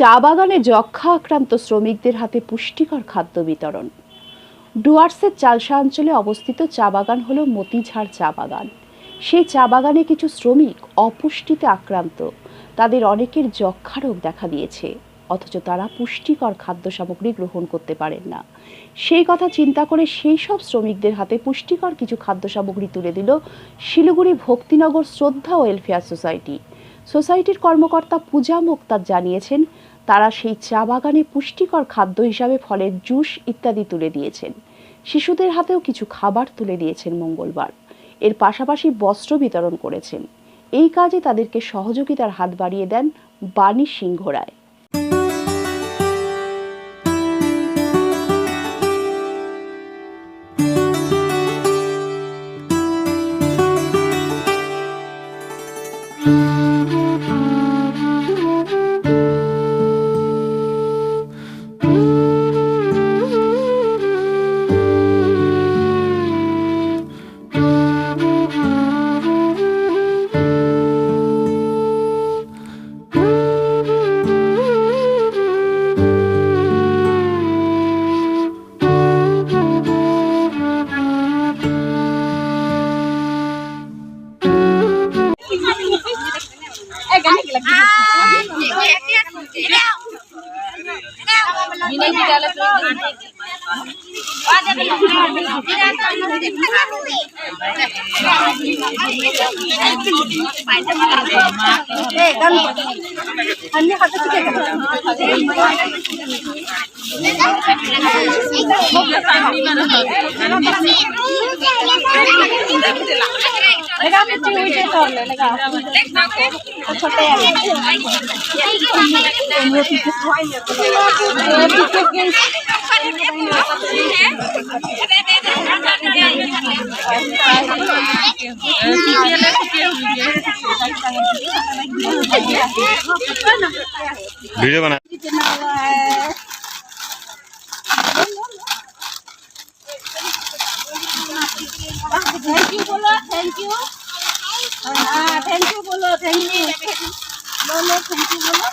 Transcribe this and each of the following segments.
চা বাগানে যক্ষা আক্রান্ত শ্রমিকদের হাতে পুষ্টিকর খাদ্য বিতরণ। ডুয়ার্সের চালসা অঞ্চলে অবস্থিত চা বাগান হল মতিঝাড় চা বাগান। সেই চা বাগানে কিছু শ্রমিক অপুষ্টিতে আক্রান্ত। তাদের অনেকের যক্ষা রোগ দেখা দিয়েছে, অথচ তারা পুষ্টিকর খাদ্য সামগ্রী গ্রহণ করতে পারেন না। সেই কথা চিন্তা করে সেই সব শ্রমিকদের হাতে পুষ্টিকর কিছু খাদ্য সামগ্রী তুলে দিল শিলিগুড়ি ভক্তিনগর শ্রদ্ধা ওয়েলফেয়ার সোসাইটি সোসাইটির কর্মকর্তা পূজা মুক্তার জানিয়েছেন তারা সেই চা বাগানে পুষ্টিকর খাদ্য হিসাবে ফলের জুস ইত্যাদি তুলে দিয়েছেন। শিশুদের হাতেও কিছু খাবার তুলে দিয়েছেন মঙ্গলবার। এর পাশাপাশি বস্ত্র বিতরণ করেছেন। এই কাজে তাদেরকে সহযোগিতার হাত বাড়িয়ে দেন বাণী সিংহ রায়। అన్ని హత్య वीडियो बना थैंक यू बोलो थैंक यू हाँ थैंक यू बोलो থ্যাংক ইউ বলো থ্যাংক ইউ হ্যাঁ থ্যাংক ইউ বলো থ্যাংক ইউ বলো থ্যাংক ইউ বলো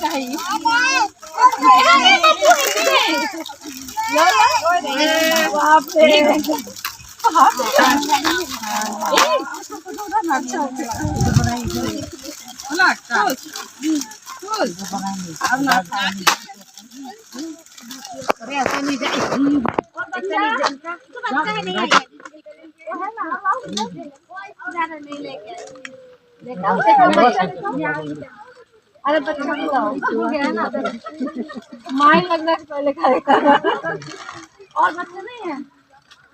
Thank you. अरे बच्चा माइंड लगना पहले कार्यक्रम और बच्चा नहीं है?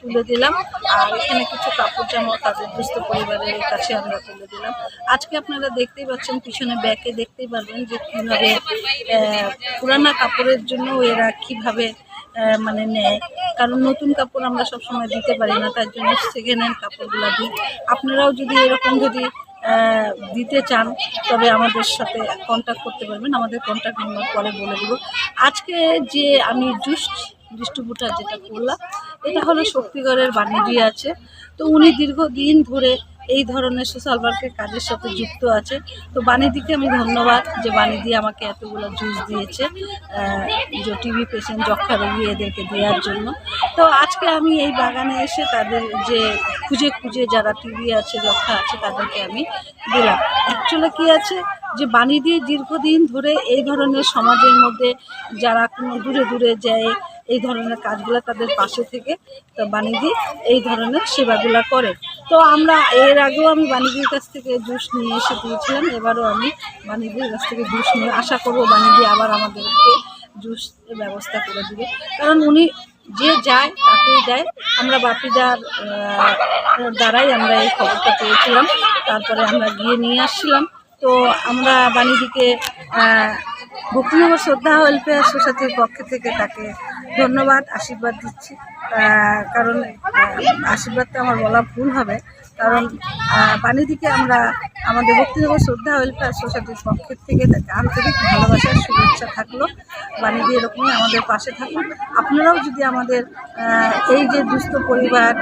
তুলে দিলাম। আর এখানে কিছু কাপড় জামা তাদের দুস্থ পরিবারের কাছে আমরা তুলে দিলাম। আজকে আপনারা দেখতেই পাচ্ছেন, পিছনে ব্যাকে দেখতেই পারবেন যে কীভাবে পুরানা কাপড়ের জন্য এরা কীভাবে মানে নেয়। কারণ নতুন কাপড় আমরা সবসময় দিতে পারি না, তার জন্য সেকেন্ড হ্যান্ড কাপড়গুলো দিই। আপনারাও যদি এরকম যদি দিতে চান, তবে আমাদের সাথে কন্ট্যাক্ট করতে পারবেন। আমাদের কন্ট্যাক্ট নাম্বার পরে বলে দেবো। আজকে যে আমি জুস ডিস্ট্রিবিউটার যেটা করলাম এটা হলো শক্তিগড়ের বাণিজ্য আছে। তো উনি দীর্ঘদিন ধরে এই ধরনের সোশ্যাল ওয়ার্কের কাজের সাথে যুক্ত আছে। তো বাণীদিকে আমি ধন্যবাদ যে বাণীদি আমাকে এতগুলো জুস দিয়েছে যে টিভি পেশেন্ট যক্ষা রোগী এদেরকে দেওয়ার জন্য। তো আজকে আমি এই বাগানে এসে তাদের যে খুঁজে খুঁজে যারা টিভি আছে, যক্ষা আছে, তাদেরকে আমি দিলাম। অ্যাকচুয়ালি কী আছে যে বাণী দিয়ে দীর্ঘদিন ধরে এই ধরনের সমাজের মধ্যে যারা কোনো দূরে দূরে যায় এই ধরনের কাজগুলো তাদের পাশে থেকে তো বাণিজ্যি এই ধরনের সেবাগুলো করে। তো আমরা এর আগেও আমি বাণিজ্যের কাছ থেকে জুস নিয়ে এসে দিয়েছিলাম এবারও আমি বাণিজ্যের কাছ থেকে জুস নিয়ে আশা করব বাণিজ্য আবার আমাদেরকে জুস ব্যবস্থা করে দিবে। কারণ উনি যে যায় তাকেই দেয়। আমরা বাপিদার দ্বারাই আমরা এই খবরটা পেয়েছিলাম। তারপরে আমরা গিয়ে নিয়ে আসছিলাম। তো আমরা আহ, ভক্তিনগর শ্রদ্ধা ওয়েলফেয়ার সোসাইটির পক্ষ থেকে তাকে ধন্যবাদ, আশীর্বাদ দিচ্ছি। কারণ আশীর্বাদটা আমার বলা ভুল হবে। কারণ বাণীদিকে আমরা, আমাদের ভক্তিনগর শ্রদ্ধা ওয়েলফেয়ার সোসাইটির পক্ষের থেকে তাকে আন্তরিক ভালোবাসার শুভেচ্ছা থাকল। বাণীদি এরকমই আমাদের পাশে থাকুন। আপনারাও যদি আমাদের এই যে দুস্থ পরিবার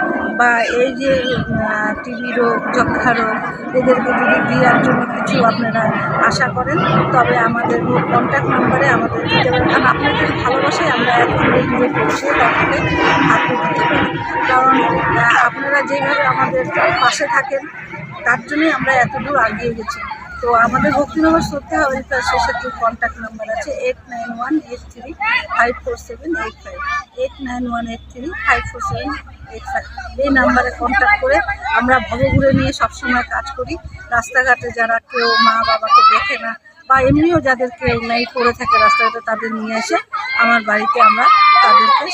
বা এই যে টিবি রোগ যক্ষা রোগ, এদেরকে যদি দেওয়ার জন্য কিছু আপনারা আশা করেন, তবে আমাদের কন্ট্যাক্ট নাম্বারে আমাদের দিতে পারেন। কারণ আপনাদের ভালোবাসায় আমরা এখন এই দূরে পৌঁছে তাদেরকে হাতে দিতে পারি। যেভাবে আমাদের পাশে থাকেন, তার জন্যই আমরা এত দূর আগিয়ে গেছি। তো আমাদের ভক্তিনগর শ্রদ্ধা ওয়েলফেয়ার সোসাইটির কন্ট্যাক্ট নাম্বার আছে eight nine one eight three five four seven eight five eight nine one eight three five four seven eight five এই নাম্বারে কন্ট্যাক্ট করে আমরা ভবঘুরে নিয়ে সবসময় কাজ করি। রাস্তাঘাটে যারা কেউ মা বাবাকে দেখে না, বা এমনিও যাদের কেউ নেই, পড়ে থাকে রাস্তাঘাটে, তাদের নিয়ে এসে আমার বাড়িতে আমরা তাদেরকে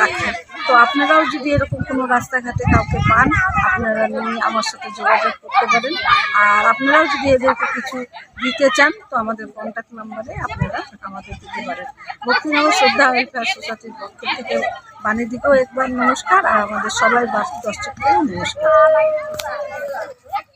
রাখি। তো আপনারাও যদি এরকম কোনো রাস্তাঘাটে কাউকে পান, আপনারা নিয়ে আমার সাথে যোগাযোগ করতে পারেন। আর আপনারাও যদি এদেরকে কিছু দিতে চান, তো আমাদের কন্ট্যাক্ট নাম্বারে আপনারা আমাদের দিতে পারেন। ভক্তিনগর শ্রদ্ধা ওয়েলফেয়ার সোসাইটির পক্ষ থেকে বাণীদিকেও একবার নমস্কার, আর আমাদের সবাই দর্শককেও নমস্কার।